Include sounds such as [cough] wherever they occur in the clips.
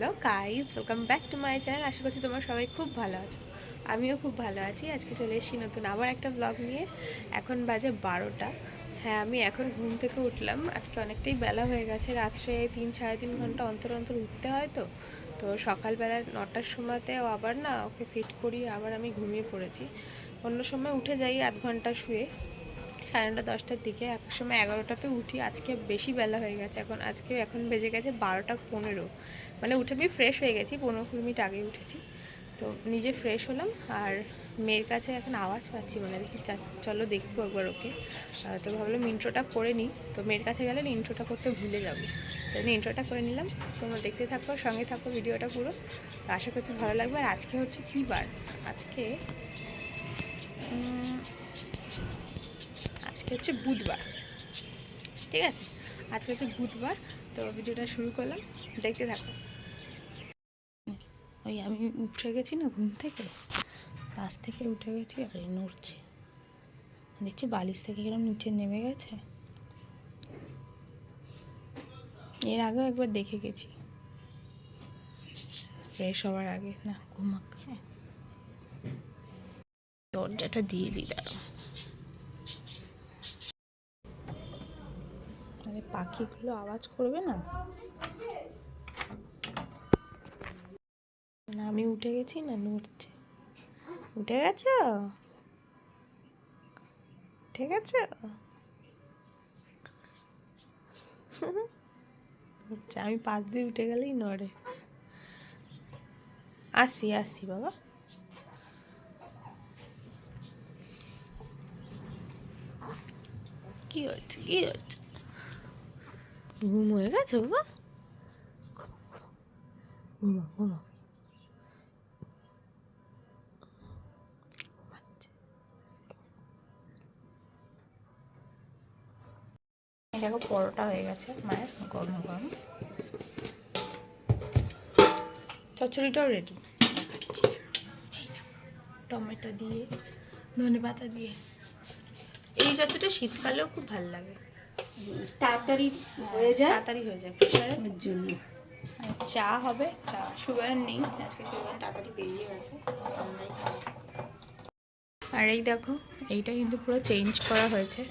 Hello guys welcome back to my channel আশা করছি তোমরা সবাই খুব ভালো আছো। আমিও খুব ভালো আছি। আজকে চলে এসেছি নতুন আবার একটা ব্লগ নিয়ে। এখন বাজে বারোটা। হ্যাঁ আমি এখন ঘুম থেকে উঠলাম। আজকে অনেকটাই বেলা হয়ে গেছে। রাত্রে তিন, সাড়ে তিন ঘণ্টা অন্তর অন্তর উঠতে হয় তো। তো সকালবেলা নটার সময়তেও আবার না ওকে ফিট করি আবার আমি ঘুমিয়ে পড়েছি। অন্য সময় উঠে যাই আধ ঘণ্টা শুয়ে। সাড়ে নটা, দশটার দিকে। এক সময় এগারোটাতে উঠি। আজকে বেশি বেলা হয়ে গেছে। এখন আজকে এখন বেজে গেছে বারোটা পনেরো। মানে উঠে আমি ফ্রেশ হয়ে গেছি, পনেরো কুড়ি মিনিট আগে উঠেছি। তো নিজে ফ্রেশ হলাম আর মেয়ের কাছে এখন আওয়াজ পাচ্ছি মানে দেখি চলো দেখব একবার ওকে। তো ভাবলাম ইন্ট্রোটা করে নিই। তো মেয়ের কাছে গেলে ইন্ট্রোটা করতে ভুলে যাব। তো ইন্ট্রোটা করে নিলাম। তোমরা দেখতে থাকো, সঙ্গে থাকো ভিডিওটা পুরো। তো আশা করছি ভালো লাগবে। আর আজকে হচ্ছে কী বার? আজকে আজকে হচ্ছে বুধবার। ঠিক আছে? আজকে হচ্ছে বুধবার। তো ভিডিওটা শুরু করলাম। দেখতে থাকো। ওই আমি উঠে গেছি না ঘুম থেকে পাশ থেকে উঠে গেছি আর নড়ছে। দেখছি বালিশ থেকে কিরম নিচে নেমে গেছে। এর আগেও একবার দেখে গেছি। ফ্রেশ হওয়ার আগে, না, ঘুমাক হ্যাঁ। দরজাটা দিয়ে দিই, দাঁড়াও। পাখিগুলো আওয়াজ করবে না না আমি উঠে গেছি না নড়ছে? উঠে গেছ? ঠিক আছে আচ্ছা আমি পাশ দিয়ে উঠে গেলেই নড়ে। আসি আসি বাবা। কি হচ্ছে কি হচ্ছে ঘুম হয়ে গেছে বাবা? ঘুমা ঘুমা এই দেখো পরোটা হয়ে গেছে মায়ের গরম গরম। চচ্চড়িটাও রেডি টমেটো দিয়ে ধনে পাতা দিয়ে। এই চচ্চড়িটা শীতকালেও খুব ভালো লাগে। তাড়াতাড়ি হয়ে যায়? তাড়াতাড়ি হয়ে যায় প্রেশারে ওর জন্য। চা হবে চা সুগার নেই আজকে সুগার তাড়াতাড়ি বেরিয়ে গেছে আমরাই আর এই দেখো এইটা কিন্তু পুরো চেঞ্জ করা হয়েছে।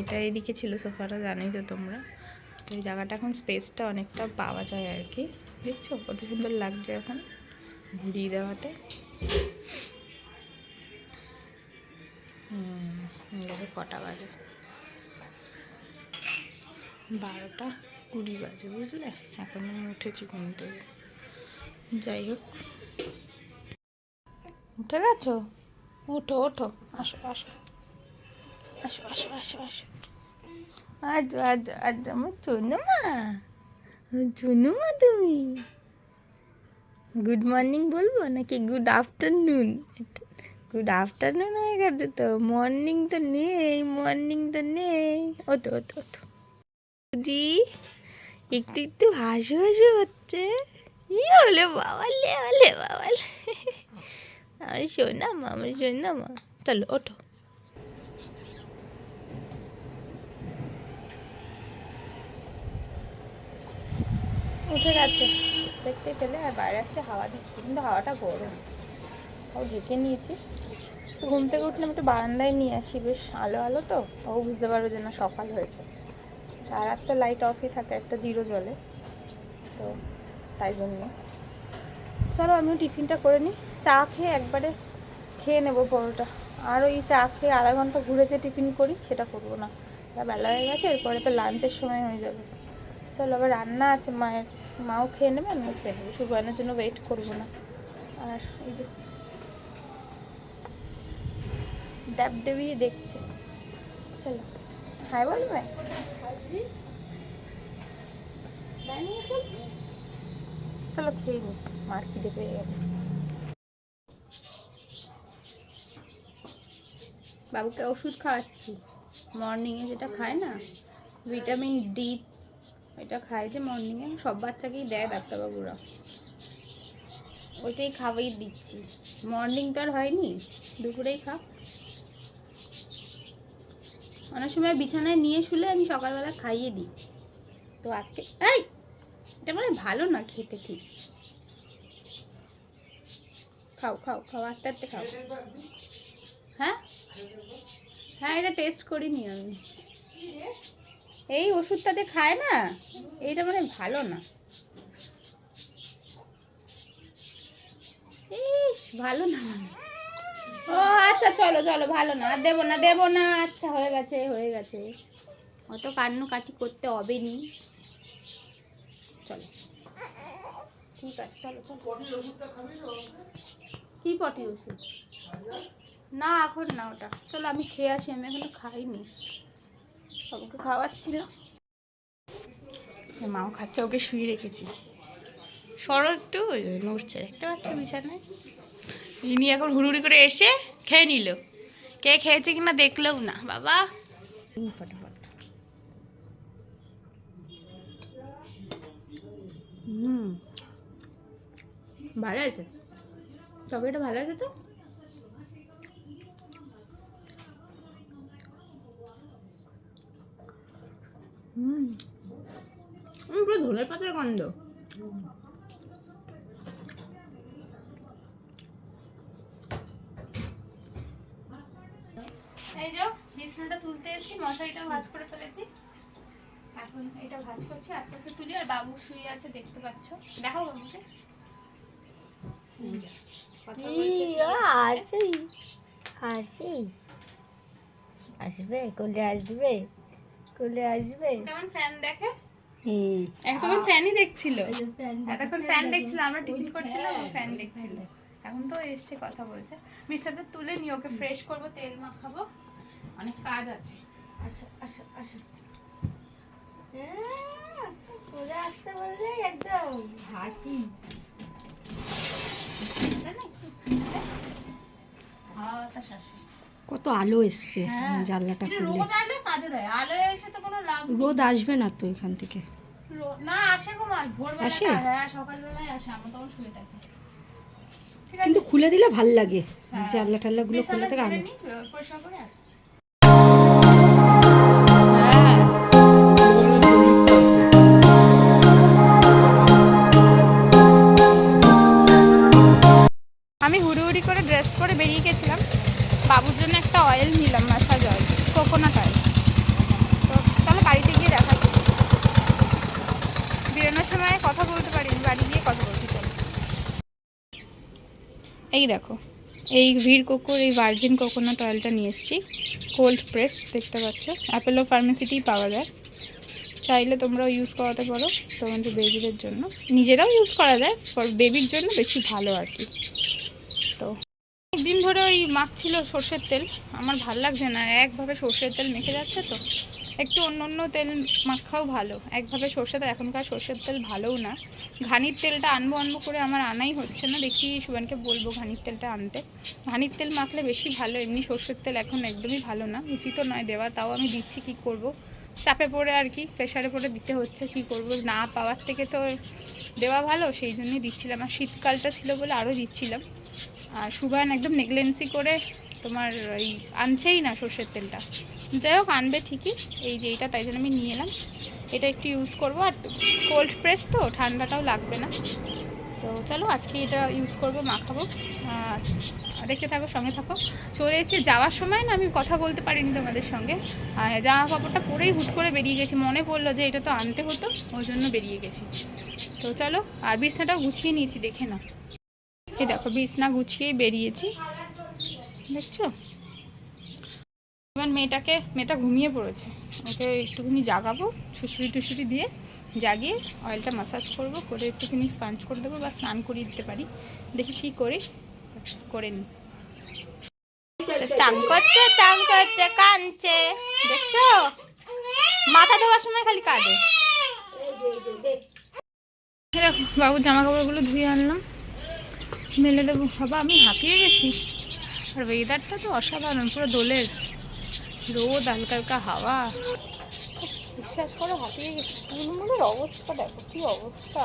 এটা এদিকে ছিল সোফাটা জানোই তো তোমরা। তো এই জায়গাটা এখন স্পেসটা অনেকটা পাওয়া যায় আর কি। দেখছ, কত সুন্দর লাগছে এখন ঘুরিয়ে দেওয়াতে। দেখো কটা বাজে। বারোটা কুড়ি বাজে, বুঝলে? এখন আমি উঠেছি ঘুম থেকে। যাই হোক। উঠে গেছো? ওঠো ওঠো। আসো আসো। আসো আজ আজ আজ আমার চুনু মা চুনু মা তুমি। গুড মর্নিং বলব নাকি গুড আফটারনুন গুড আফটারনুন হয়ে গেছে তো। মর্নিং তো নেই মর্নিং তো নেই। ও তো ও তো দি, একটু একটু হাসু হাসু হচ্ছে। ই হলে বাবালে হলে বাবালে আমার শোনা মা আমার শোনা মা চলো, ওঠো। উঠে গেছে। দেখতে পেলে আর বাইরে আজকে হাওয়া দিচ্ছে, কিন্তু হাওয়াটা গরম। ও ঢেকে নিয়েছি। ঘুম থেকে উঠলে আমি একটু বারান্দায় নিয়ে আসি। বেশ আলো আলো তো ও বুঝতে পারবে যে না সকাল হয়েছে। আর একটা লাইট অফই থাকে, একটা জিরো জলে তো তাই জন্য। চলো আমিও টিফিনটা করে নিই। চা খেয়ে একবারে খেয়ে নেব পরোটা। আর ওই চা খেয়ে আধা ঘণ্টা ঘুরে যে টিফিন করি, সেটা করব না। বেলা হয়ে গেছে, এরপরে তো লাঞ্চের সময় হয়ে যাবে। চলো, আবার রান্না আছে, মায়ের, মাও খেয়ে নেবে, আমিও খেয়ে নেব। সুগানের জন্য ওয়েট করব না। আর এই যে ড্যাব ডেবিয়ে দেখছে। চলো। হাই বলবে চলো, খেয়ে নি। মার খিদে পেয়ে গেছে। বাবুকে ওষুধ খাওয়াচ্ছি। মর্নিংয়ে যেটা খায় না, ভিটামিন ডি ওইটা খায় যে মর্নিংয়ে সব বাচ্চাকেই দেয় ডাক্তারবাবুরা। ওইটাই খাওয়াই দিচ্ছি। মর্নিং তো আর হয়নি, দুপুরেই খা অনেক সময় বিছানায় নিয়ে শুলে আমি সকালবেলা খাইয়ে দিই। তো আজকে, এই! এটা মানে ভালো না খেতে ঠিক। খাও খাও খাও, আস্তে আস্তে খাও। হ্যাঁ? হ্যাঁ এটা টেস্ট করিনি আমি। এই ওষুধটা যে খায় না এইটা মানে ভালো না। ইস ভালো না। ও আচ্ছা চলো চলো ভালো না। আর দেবো না দেবো না। আচ্ছা হয়ে গেছে হয়ে গেছে। অত কান্নু কাটি করতে হবে নি। চলো। ঠিক আছে চলো চলো। কি পটি ওষুধ? না এখন না ওটা। চলো আমি খেয়ে আসি আমি এখনও খাইনি। বাবুকে খাওয়াচ্ছিল। মাও খাচ্ছে ওকে শুয়ে রেখেছি। সরো একটু নড়ছে দেখতে পাচ্ছ বিছানায়? ইনি এখন হুড়ুড়ি করে এসে খেয়ে নিল। কে খেয়েছে কিনা দেখলেও না বাবা। ফটাফট। হুম। ভালো আছে? চকলেটটা ভালো আছে তো? হুম। পুরো ধনে পাতার গন্ধ। এই যে বিছানাটা তুলতে এসেছি মশারিটা ভাঁজ করে ফেলেছি। এখন এটা ভাঁজ করছি আস্তে আস্তে তুলি আর বাবু শুয়ে আছে দেখতে পাচ্ছ। দেখো বাবুকে। আসি আসবে কোলে আসবে। কোলে আসবে? কেমন ফ্যান দেখে? হুম। এতক্ষণ ফ্যানই দেখছিল। এতক্ষণ ফ্যান দেখছিল আমরা টিফিন করছিলাম ফ্যান দেখছিল। এখন তো এসছে কথা বলছে। মিক্সারটা তুলে নিয়ে ওকে ফ্রেশ করব তেল মাখাবো। অনেক কাজ আছে। আসো আসো আসো। কোলে আসতে বললে একদম হাসি। শ্বাসে কত আলো এসছে হ্যাঁ। জানলাটা এটা খুলে রোদ আসবে না তো এখান থেকে। আসে গো মা ভোরবেলা আসে? হ্যাঁ কিন্তু খুলে দিলে ভালো লাগে। হ্যাঁ। জানলা টাল্লা গুলো খুলে থেকে আলো করে আমি হুড়ুহুড়ি করে ড্রেস পরে বেরিয়ে গেছিলাম। বাবুর জন্য একটা অয়েল নিলাম মাসাজ অয়েল কোকোনাট অয়েল তো তাহলে বাড়িতে গিয়ে দেখাচ্ছি। বেরোনোর সময় কথা বলতে পারিনি বাড়ি গিয়ে কথা বলতে পারি। এই দেখো, এই ভির কোকোর, এই ভার্জিন কোকোনাট অয়েলটা নিয়ে এসেছি। কোল্ড প্রেস দেখতে পাচ্ছ। অ্যাপেলো ফার্মেসিতেই পাওয়া যায়। চাইলে তোমরাও ইউজ করাতে পারো তোমাদের বেবিদের জন্য। নিজেরাও ইউজ করা যায় ফর বেবির জন্য বেশি ভালো আর কি। তো দিন ধরে ওই মাখছিল সর্ষের তেল। আমার ভালো লাগছে না। একভাবে সর্ষের তেল মেখে যাচ্ছে তো। একটু অন্য অন্য তেল মাখাও ভালো। একভাবে সর্ষে তেল এখনকার সর্ষের তেল ভালোও না। ঘানির তেলটা আনব আনব করে আমার আনাই হচ্ছে না। দেখি সুবানকে বলব ঘানির তেলটা আনতে। ঘানির তেল মাখলে বেশি ভালো। এমনি সর্ষের তেল এখন একদমই ভালো না। উচিত নয় দেওয়া। তাও আমি দিচ্ছি কি করব? চাপে পড়ে আর কি। প্রেশারে পড়ে দিতে হচ্ছে। কি করব? না পাওয়ার থেকে তো দেওয়া ভালো। সেই জন্যই দিচ্ছিলাম। আর শীতকালটা ছিল বলে আরও দিচ্ছিলাম। আর সুবান একদম নেগলেন্সি করে তোমার এই আনছেই না সর্ষের তেলটা। যাই হোক, আনবে ঠিকই। এই যে এইটা, তাই জন্য আমি নিয়ে এলাম। এটা একটু ইউজ করব। আর কোল্ড প্রেস তো, ঠান্ডাটাও লাগবে না। তো চলো, আজকে এটা ইউজ করব, মাখাবো। দেখতে থাকো, সঙ্গে থাকো। চলে এসে যাওয়ার সময় না, আমি কথা বলতে পারিনি তোমাদের সঙ্গে। জামা কাপড়টা পরেই হুট করে বেরিয়ে গেছি। মনে পড়ল যে এটা তো আনতে হতো, ওই জন্য বেরিয়ে গেছি। তো চলো, আর বিছনাটাও গুছিয়ে নিয়েছি, দেখে না এই দেখো বিছনা গুছিয়েই বেরিয়েছি। দেখছ? এবার মেয়েটাকে মেয়েটা ঘুমিয়ে পড়েছে। ওকে একটুখানি জাগাবো শুশুরি টুসুরি দিয়ে জাগিয়ে অয়েলটা মাসাজ করব করে একটুখানি স্পাঞ্জ করে দেবো বা স্নান করিয়ে দিতে পারি। দেখি কী করি করে নি চান করছে চান করছে কানছে দেখছ? মাথা ধোয়ার সময় খালি কাঁদে। বাবুর জামা কাপড়গুলো ধুয়ে আনলাম। মেলে দেবো। বাবা আমি হাঁপিয়ে গেছি। আর ওয়েদারটা তো অসাধারণ পুরো দোলের রোদ হালকা হালকা হাওয়া বিশ্বাস করো হাঁপিয়ে গেছি। চুলমুলের অবস্থা দেখো কি অবস্থা।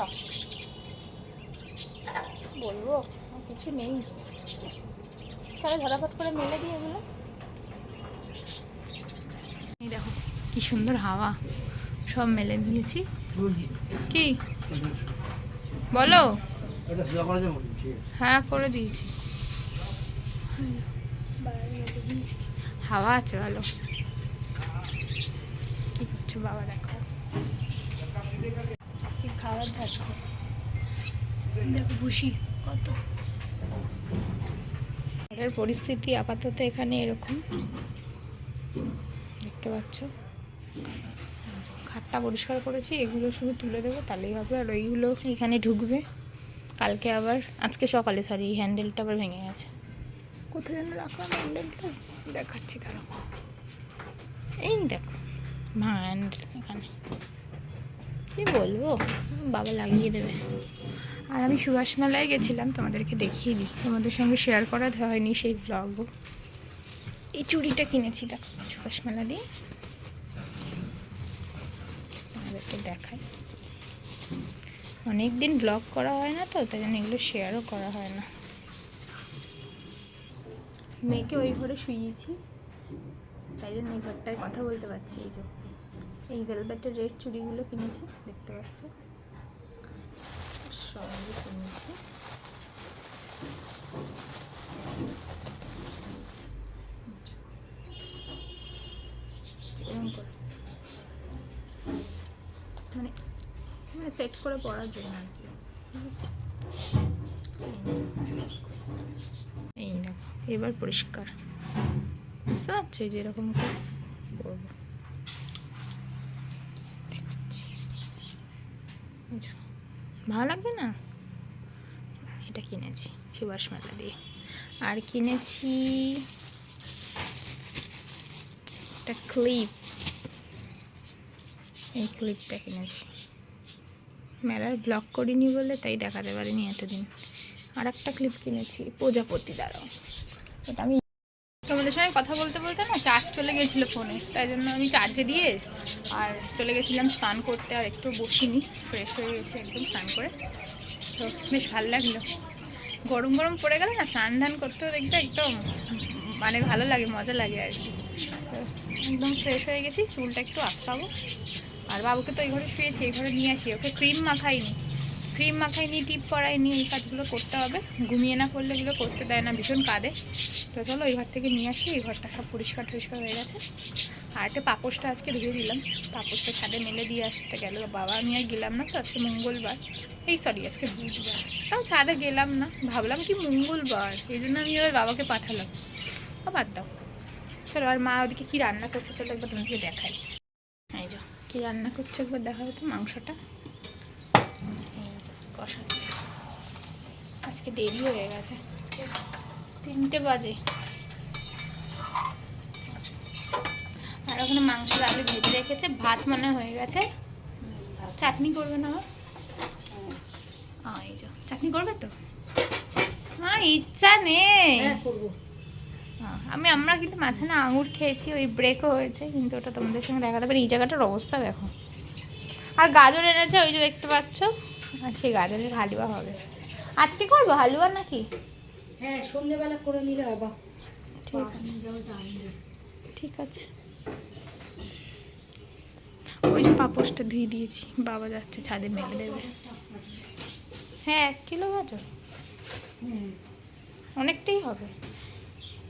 বলব কিছু নেই। তাহলে ঝটাফট করে মেলে দিয়ে এগুলো। এই দেখো কি সুন্দর হাওয়া। সব মেলে দিয়েছি। কি? বলো। হ্যাঁ করে দিয়েছি। হাওয়া আছে ভালো। কি করছে বাবা দেখো। খাবার যাচ্ছে? দেখো ভুসি কত। ঘরের পরিস্থিতি আপাতত এখানে এরকম। দেখতে পাচ্ছ? খাটটা পরিষ্কার করেছি এগুলো শুধু তুলে দেবো তাহলেই হবে। আর ওইগুলো এখানে ঢুকবে। কালকে আবার আজকে সকালে সরি হ্যান্ডেলটা আবার ভেঙে গেছে। কোথায় যেন রাখলাম হ্যান্ডেলটা দেখাচ্ছি তারা এই দেখো ভাঙা হ্যান্ডেল এখানে। কি বলব? বাবা লাগিয়ে দেবে। আর আমি সুভাষ মেলায় গেছিলাম তোমাদেরকে দেখিয়ে দিই। তোমাদের সঙ্গে শেয়ার করা হয়নি সেই ব্লগ এই চুড়িটা কিনেছি দেখো সুভাষ মেলা দিয়ে। তোমাদেরকে দেখাই। অনেক দিন ব্লগ করা হয় না তো, তাই জন্য এগুলো শেয়ারও করা হয় না। মেয়েকে ওই ঘরে শুয়েছি তাই জন্য এই ঘরটায় কথা বলতে পারছি এই যে। এই ভেলভেটের রেড চুড়িগুলো কিনেছি, দেখতে পাচ্ছ? সবই কিনেছি এরকম করে। মানে মানে সেট করে পড়ার জন্য আর কি। এই দেখো, এবার পরিষ্কার। বুঝতে পারছ যে এরকম করে পরবো? দেখাচ্ছি। ভালো লাগবে না? এটা কিনেছি, সুভাষ মেলা দিয়ে। আর কিনেছি একটা ক্লিপ। এই ক্লিপটা কিনেছি। মেলার ব্লগ করিনি বলে তাই দেখাতে পারিনি এতদিন। আর একটা ক্লিপ কিনেছি, প্রজাপতি দ্বারাও ওটা আমি তোমাদের সঙ্গে কথা বলতে বলতে না চার্জ চলে গিয়েছিল ফোনে তাই জন্য আমি চার্জে দিয়ে আর চলে গেছিলাম স্নান করতে আর একটু বসিনি ফ্রেশ হয়ে গেছে একদম স্নান করে। তো বেশ ভালো লাগল। গরম গরম পড়ে গেলে না স্নান ধান করতে দেখতে একদম মানে ভালো লাগে, মজা লাগে আর কি। তো একদম ফ্রেশ হয়ে গেছি, চুলটা একটু আশ্রাবো আর বাবুকে তো এই ঘরে শুয়েছি, এই ঘরে নিয়ে আসি। ওকে ক্রিম মাখাইনি। ক্রিম মাখাইনি টিপ পরাইনি, এই কাজগুলো করতে হবে। ঘুমিয়ে না করলে এগুলো করতে দেয় না, ভীষণ কাঁদে। তো চলো এই ঘর থেকে নিয়ে আসি, এই ঘরটা সব পরিষ্কার টরিষ্কার হয়ে গেছে। আর একটা পাপোশটা আজকে ধুয়ে দিলাম। পাপোশটা ছাদে মেলে দিয়ে আসতে গেল। বাবা, আমি আর গেলাম না তো, আজকে মঙ্গলবার। এই সরি আজকে বুধবার। তাও ছাদে গেলাম না, ভাবলাম কি মঙ্গলবার। এই জন্য আমি এবার বাবাকে পাঠালাম। বাদ দাও। চলো, আর মা ওদিকে কী রান্না করছে, চলো একবার তোমাকে দেখাই। এই যো। কী রান্না করছে? একবার দেখা তো মাংসটা। আজকে দেরি হয়ে গেছে। তিনটে বাজে। আর ওখানে মাংসের আলু ভেজে রেখেছে। ভাত মনে হয়ে গেছে। চাটনি করবে না? এই চাটনি করবে তো? হ্যাঁ ইচ্ছা নেই। হ্যাঁ করব। আমি আমরা কিন্তু মাঝখানে আঙুর খেয়েছি ওই ব্রেকও হয়েছে কিন্তু ওটা তোমাদের সঙ্গে দেখাতে পারি। এই জায়গাটার অবস্থা দেখো। আর গাজর এনেছে ওই যে দেখতে পাচ্ছ? আর সেই গাজরের হালুয়া হবে। আজকে করব? হালুয়া নাকি? হ্যাঁ সন্ধ্যেবেলা করে নিলে বাবা ঠিক আছে। ঠিক আছে। ওই যে পাপোশটা ধুয়ে দিয়েছি বাবা যাচ্ছে ছাদে মেলে দেবে। হ্যাঁ এক কিলো গাজর? অনেকটাই হবে।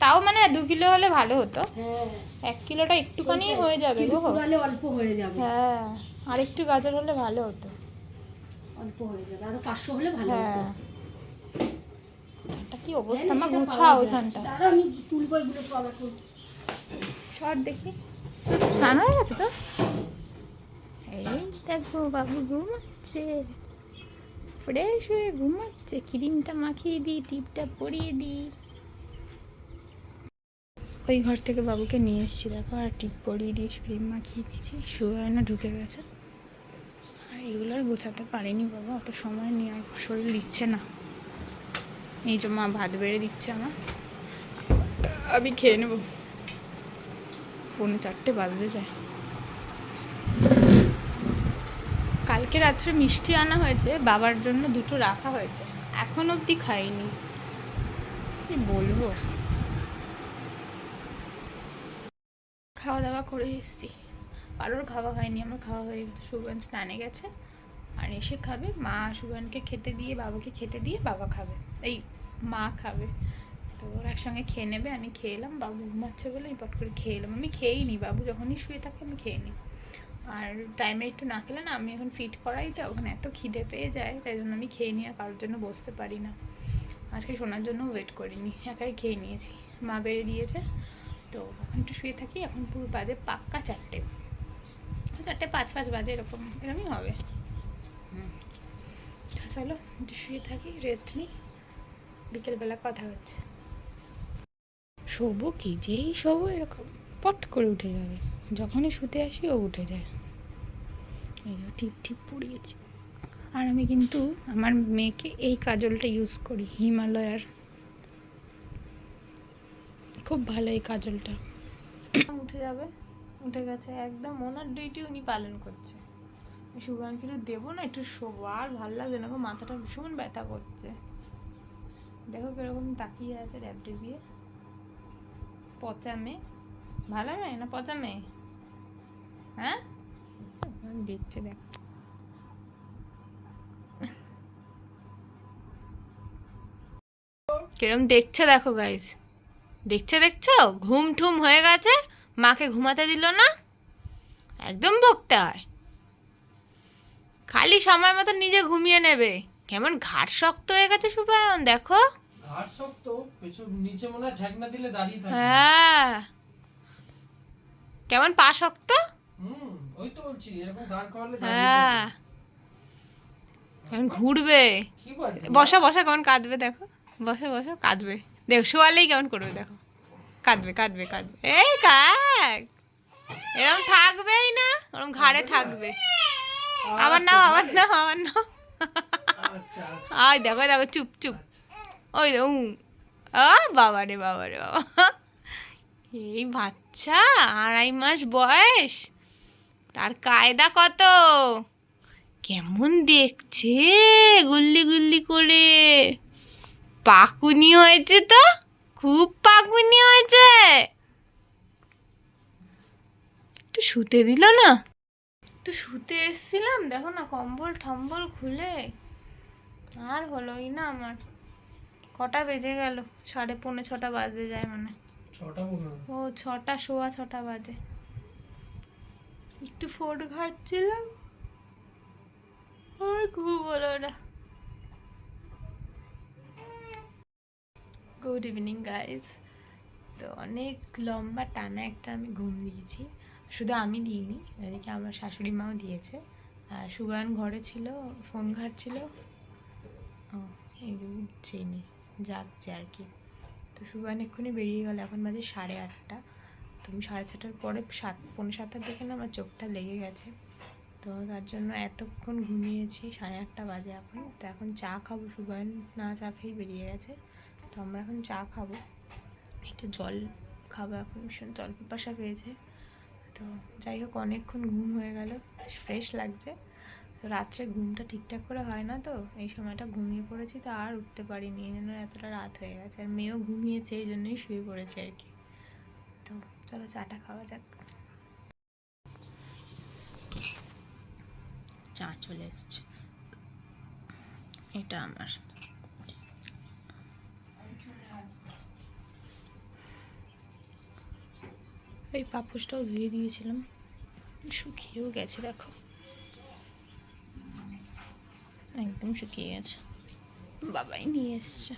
তাও মানে দু কিলো হলে ভালো হতো। হ্যাঁ। এক কিলোটা একটুখানি হয়ে যাবে অল্প হয়ে যাবে। হ্যাঁ আর একটু গাজর হলে ভালো হতো। অল্প হয়ে যাবে আরও পাঁচশো হলে ভালো হতো। হ্যাঁ এটা কি অবস্থা? আমার সেটা গুছা পাওয়া যায়। ওইখানটা। দাঁড়াও, আমি তুলবো এগুলো সব এখন। শর্ট দেখি। স্নান হয়ে গেছে তো? এই দেখো বাবু ঘুমাচ্ছে। ফ্রেশ হয়ে ঘুমাচ্ছে। ক্রিমটা মাখিয়ে দিই টিপটা পরিয়ে দিই। ওই ঘর থেকে বাবুকে নিয়ে এসেছি, দেখো, আর টিপ পরিয়ে দিয়েছি, ক্রিম মাখিয়ে দিয়েছি না ঢুকে গেছে। আর এগুলো আর গোছাতে পারিনি বাবা, অত সময় নিয়ে আর শরীর দিচ্ছে না। এই যে মা ভাত বেড়ে দিচ্ছে আমার। আমি খেয়ে নেব। পৌনে চারটে বাজতে যায়। কালকে রাত্রে মিষ্টি আনা হয়েছে, বাবার জন্য দুটো রাখা হয়েছে। এখন অবধি খাইনি। কি বলব? খাওয়া দাওয়া করে এসেছি। কারোর খাওয়া হয়নি, আমার খাওয়া হয়ে গেছে। সুগন স্নানে গেছে আর এসে খাবে। মা সুগানকে খেতে দিয়ে, বাবাকে খেতে দিয়ে বাবা খাবে। এই মা খাবে। তো ওরা একসঙ্গে খেয়ে নেবে, আমি খেয়ে এলাম। বাবু ঘুমাচ্ছে বলে আমি পট করে খেয়ে এলাম। আমি খেয়েই নিই বাবু যখনই শুয়ে থাকে আমি খেয়ে নিই আর টাইমে একটু না খেলে না, আমি এখন ফিট করাই, তো ওখানে এত খিদে পেয়ে যায়, তাই জন্য আমি খেয়ে নিই আর কারোর জন্য বসতে পারি না। আজকে শোনার জন্য ওয়েট করিনি, একাই খেয়ে নিয়েছি। মা বেড়ে দিয়েছে তো একটু শুয়ে থাকি, এখন পুরো বাজে পাক্কা চারটে। চারটে পাঁচ পাঁচ বাজে, এরকম এরকমই হবে। চলো, একটু শুয়ে থাকি রেস্ট নিই। বিকেলবেলা কথা হচ্ছে। শোবো কি? যেই শোবো, এরকম পট করে উঠে যাবে। যখনই শুতে আসি, ও উঠে যায়। এই যে টিপ টিপ পড়িয়েছি। আর আমি কিন্তু আমার মেয়েকে এই কাজলটা ইউজ করি, হিমালয়ার খুব ভালো এই কাজলটা। উঠে যাবে, উঠে গেছে একদম, ওনার ডিউটি উনি পালন করছে। একটু দেবো না, একটু শোবো, আর ভালো লাগছে না মাথাটা ভীষণ ব্যথা করছে। দেখো কীরকম তাকিয়ে আছে র্যাপটে দিয়ে পচা মেয়ে। ভালো মেয়ে না পচা মেয়ে? হ্যাঁ? দেখছে, দেখ। কিরম দেখছে, দেখো গাইজ দেখছে দেখছ? ঘুম ঠুম হয়ে গেছে। মাকে ঘুমাতে দিল না। একদম বকতে হয়। খালি সময় মতো নিজে ঘুমিয়ে নেবে। কেমন ঘাট শক্ত হয়ে গেছে সুপায়ন দেখো। ঘাড় শক্ত পেছন নিচে মনে হয় ঠেকনা দিলে দাঁড়িয়ে থাকে হ্যাঁ। কেমন পা শক্ত? হুম ওই তো বলছি এরকম দাঁড় করালে হ্যাঁ। ঘুরবে। বসা বসা কেমন কাঁদবে দেখো। বসা বসা কাঁদবে। দেখো, শোয়ালেই কেমন করবে দেখো। কাঁদবে কাঁদবে কাঁদবে। এই কাক! এরকম থাকবেই না, ওরকম ঘাড়ে থাকবে। আবার নাও আবার নাও আবার নাও। আয়, দেখো দেখো, চুপ চুপ। ওই আ, বাবা রে বাবা রে, বাবা। এই বাচ্চা, আড়াই মাস বয়স। তার কায়দা কত? কেমন দেখছে, গুল্লি গুল্লি করে। পাকুনি হয়েছে তো? খুব পাকুনি হয়েছে। একটু শুতে দিল না? একটু শুতে এসছিলাম দেখো না কম্বল টম্বল খুলে। আর হলোই না আমার। কটা বেজে গেল? সাড়ে পৌনে ছটা বাজে যায় মানে। ও ছটা সোয়া ছটা বাজে। একটু ফোট ঘাটছিলাম। আর ঘুম হলো না। গুড ইভিনিং গাইজ তো অনেক লম্বা টানা একটা আমি ঘুম দিয়েছি। শুধু আমি দিইনি, এদিকে আমার শাশুড়ি মাও দিয়েছে। আর সুগান ঘরে ছিল, ফোন ঘাটছিল। ও, এই উঠছেনি যাচ্ছে আর কি। তো সুগান এক্ষুনি বেরিয়ে গেল, এখন বাজে সাড়ে আটটা। তো আমি সাড়ে ছটার পরে সাত, পৌনে সাতটার দিকে না আমার চোখটা লেগে গেছে। তো তার জন্য এতক্ষণ ঘুমিয়েছি, সাড়ে আটটা বাজে এখন। তো এখন চা খাব, সুগান না চা খেয়েই বেরিয়ে গেছে। তো আমরা এখন চা খাব। একটু জল খাব এখন, ভীষণ জল পিপাসা পেয়েছে। তো যাই হোক, অনেকক্ষণ ঘুম হয়ে গেল ফ্রেশ লাগছে। রাত্রে ঘুমটা ঠিকঠাক করে হয় না তো, এই সময়টা ঘুমিয়ে পড়েছি তো আর উঠতে পারিনি, এই জন্য এতটা রাত হয়ে গেছে। আর মেয়েও ঘুমিয়েছে, এই জন্যই শুয়ে পড়েছে আর কি। তো চলো চাটা খাওয়া যাক। চা চলে এসছে। এটা আমার। এই পাপোশটাও ধুয়ে দিয়েছিলাম। শুকিয়েও গেছে, দেখো। একদম শুকিয়ে গেছে। বাবাই নিয়ে এসছে।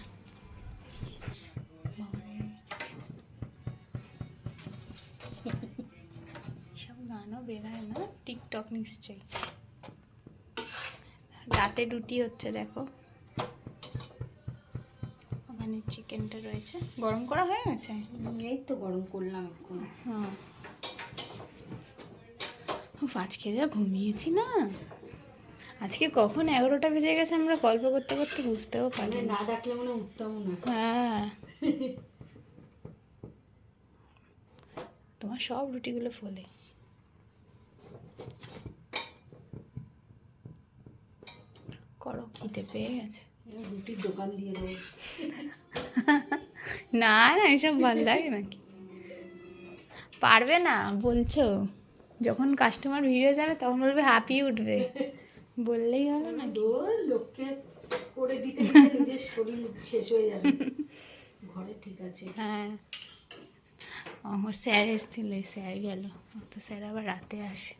সব গানও বেরায় না? টিকটক নিশ্চয়ই। রাতে রুটি হচ্ছে, দেখো। ওখানে চিকেনটা রয়েছে। গরম করা হয়ে গেছে? এই তো গরম করলাম এখন। হ্যাঁ। আজকে যা ঘুমিয়েছি না। আজকে কখন এগারোটা বেজে গেছে আমরা গল্প করতে করতে বুঝতেও পারি মানে না না ডাকলে মনে উঠতাম না। হ্যাঁ। [laughs] তোমার সব রুটিগুলো ফোলে। করো খিদে পেয়ে গেছে। রুটির দোকান দিয়ে দেবো না না এসব ভালো লাগে নাকি। পারবে না বলছো। যখন কাস্টমার ভিড় হয়ে যাবে তখন বলবে হাঁপিয়ে উঠবে। বললেই হলো না লোককে করে দিতে নিজের শরীর শেষ হয়ে যাবে। ঘরে ঠিক আছে। হ্যাঁ। ও স্যার এসেছিল স্যার গেল। তো স্যার আবার রাতে আসে।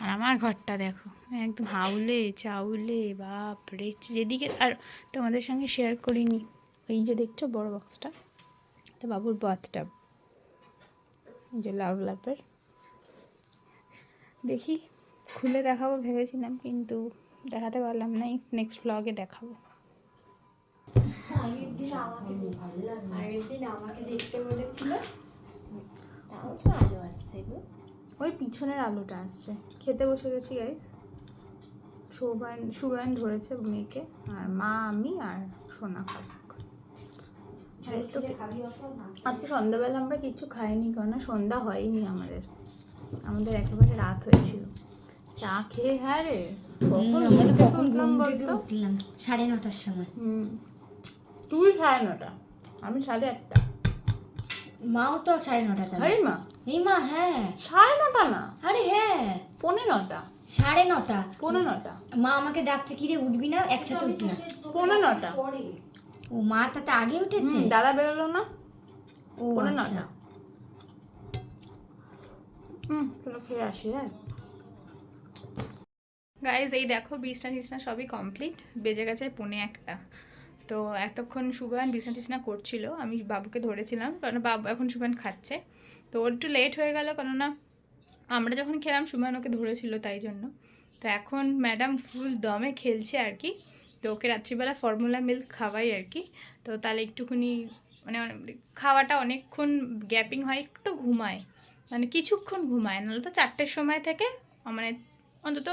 আর আমার ঘরটা দেখো। একদম হাউলে চাউলে বাপরে যেদিকে আর তোমাদের সঙ্গে শেয়ার করিনি। ওই যে দেখছ বড় বক্সটা এটা বাবুর বাথটাব যে লাভ লাভের দেখি খুলে দেখাবো ভেবেছিলাম কিন্তু দেখাতে পারলাম না। নেক্সট ব্লগে দেখাবো। ওই পিছনের আলুটা আসছে। খেতে বসে গেছি গাইস সুবায়ন ধরেছে মেয়েকে আর মা আমি আর সোনা খাব আর তো আজকে সন্ধ্যাবেলা আমরা কিছু খাইনি কেন? সন্ধ্যা হয়নি আমাদের। আমাদের একেবারে রাত হয়েছিল। চা খেয়ে হ্যাঁ রে আমরা তো কখন ঘুম বলতো? সাড়ে নটার সময়। হুম। তুই সাড়ে নটা আমি সাড়ে আটটা। মাও তো সাড়ে নটা তাহলে। মা। এই মা হ্যাঁ। সাড়ে নটা না? আরে হ্যাঁ। পৌনে নটা। সাড়ে নটা। পৌনে নটা। মা আমাকে ডাকছে কি রে উঠবি না? একসাথে উঠবি না? পৌনে নটা। ও মা তাতে আগে উঠেছে? দাদা বেরোলো না? ও পৌনে আচ্ছা। নটা। হুম চলো খেয়ে আসি হ্যাঁ। গাইজ এই দেখো বিছনা টিছনা সবই কমপ্লিট বেজে গেছে পৌনে একটা। তো এতক্ষণ সুবান বিছনা টিছনা করছিল। আমি বাবুকে ধরেছিলাম কারণ বাবু এখন সুবান খাচ্ছে। তো ওর একটু লেট হয়ে গেল কেননা আমরা যখন খেলাম সুবান ওকে ধরেছিল তাই জন্য। তো এখন ম্যাডাম ফুল দমে খেলছে আর কি। তো ওকে রাত্রিবেলা ফর্মুলা মিল্ক খাওয়াই আর কি। তো তাহলে একটুখানি মানে খাওয়াটা অনেকক্ষণ গ্যাপিং হয়, একটু ঘুমায়। মানে কিছুক্ষণ ঘুমায়, নাহলে তো চারটের সময় থেকে মানে অন্তত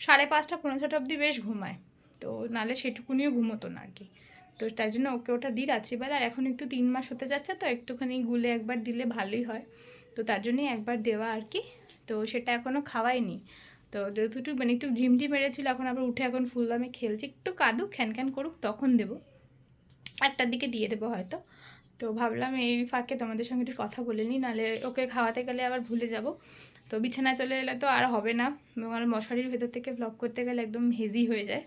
সাড়ে পাঁচটা পনেরো ছটা অবধি বেশ ঘুমায়। তো নাহলে সেটুকুনিও ঘুমোতো না আর কি। তো তার জন্য ওকে ওটা দিই রাত্রিবেলা। আর এখন একটু তিন মাস হতে যাচ্ছে, তো একটুখানি গুলে একবার দিলে ভালোই হয়। তো তার জন্যই একবার দেওয়া আর কি। তো সেটা এখনও খাওয়াইনি। তো যেহেতু একটু মানে একটু ঝিমটি মেরেছিল, এখন আবার উঠে এখন ফুল দামে খেলছি। একটু কাঁদুক, খ্যান খ্যান করুক, তখন দেবো। একটার দিকে দিয়ে দেবো হয়তো। তো ভাবলাম এই ফাঁকে তোমাদের সঙ্গে একটু কথা বলে নিই নাহলে ওকে খাওয়াতে গেলে আবার ভুলে যাব। তো বিছানা চলে এলে তো আর হবে না আমার মশারির ভেতর থেকে ব্লগ করতে গেলে একদম হেজি হয়ে যায়।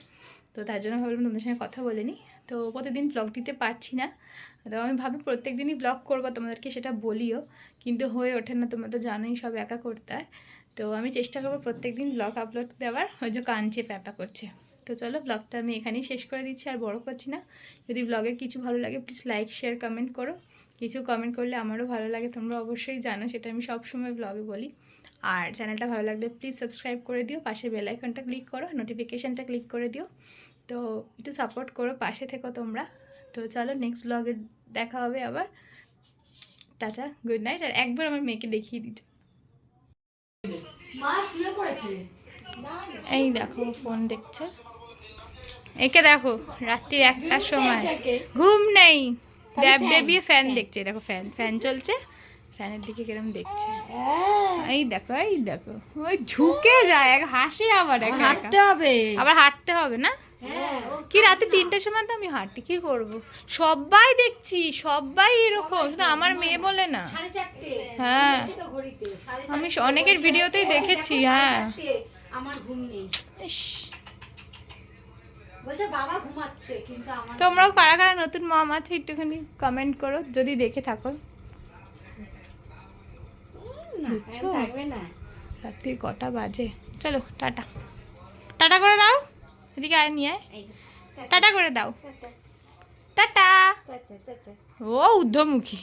তো তার জন্য ভাবলাম তোমাদের সঙ্গে কথা বলে নিই। তো প্রতিদিন ব্লগ দিতে পারছি না। তো আমি ভাবি প্রত্যেক দিনই ব্লগ করব, তোমাদেরকে সেটা বলিও। কিন্তু হয়ে ওঠে না, তোমরা তো জানোই সব একা করতে হয়। তো আমি চেষ্টা করব প্রত্যেক দিন ব্লগ আপলোড দেওয়ার। ওই যে কাঞ্চে প্যাপা করছে। তো চলো ব্লগটা আমি এখানেই শেষ করে দিচ্ছি, আর বড় করছি না। যদি ব্লগের কিছু ভালো লাগে প্লিজ লাইক শেয়ার কমেন্ট করো। কিছু কমেন্ট করলে আমারও ভালো লাগে, তোমরা অবশ্যই জানো, সেটা আমি সবসময় ব্লগে বলি। আর চ্যানেলটা ভালো লাগলে প্লিজ সাবস্ক্রাইব করে দিও, পাশে বেল আইকনটা ক্লিক করো নোটিফিকেশানটা ক্লিক করে দিও। তো একটু সাপোর্ট করো, পাশে থেকো তোমরা। তো চলো নেক্সট ব্লগে দেখা হবে আবার। টাটা গুড নাইট আর একবার আমার মেয়েকে দেখিয়ে দিতে। এই দেখো ফোন দেখছে। একে দেখো রাত্রি একটার সময়। ঘুম নেই। ড্যাব ডেবিয়ে ফ্যান দেখছে দেখো ফ্যান ফ্যান চলছে। ফ্যানের দিকে কিরম দেখছে। এই দেখো এই দেখো ওই ঝুঁকে যায় এক হাসি আবার। হাঁটতে হবে। আবার হাঁটতে হবে না? হ্যাঁ কি রাতে তিনটের সময় তো আমি হাঁটি কি করব? সবাই দেখছি সবাই এরকম। শুধু আমার মেয়ে বলে না। হ্যাঁ। আমি অনেকের ভিডিওতেই দেখেছি হ্যাঁ। আমার ঘুম নেই। বাবা ঘুমাচ্ছে কিন্তু আমার তোমরাও কারা কারা নতুন মম আছে একটুখানি কমেন্ট করো যদি দেখে থাকো? রাত্রি কটা বাজে? চলো টাটা। টাটা করে দাও। এদিকে আয় নিয়ে টাটা করে দাও। টাটা। ও ঊর্ধ্বমুখী।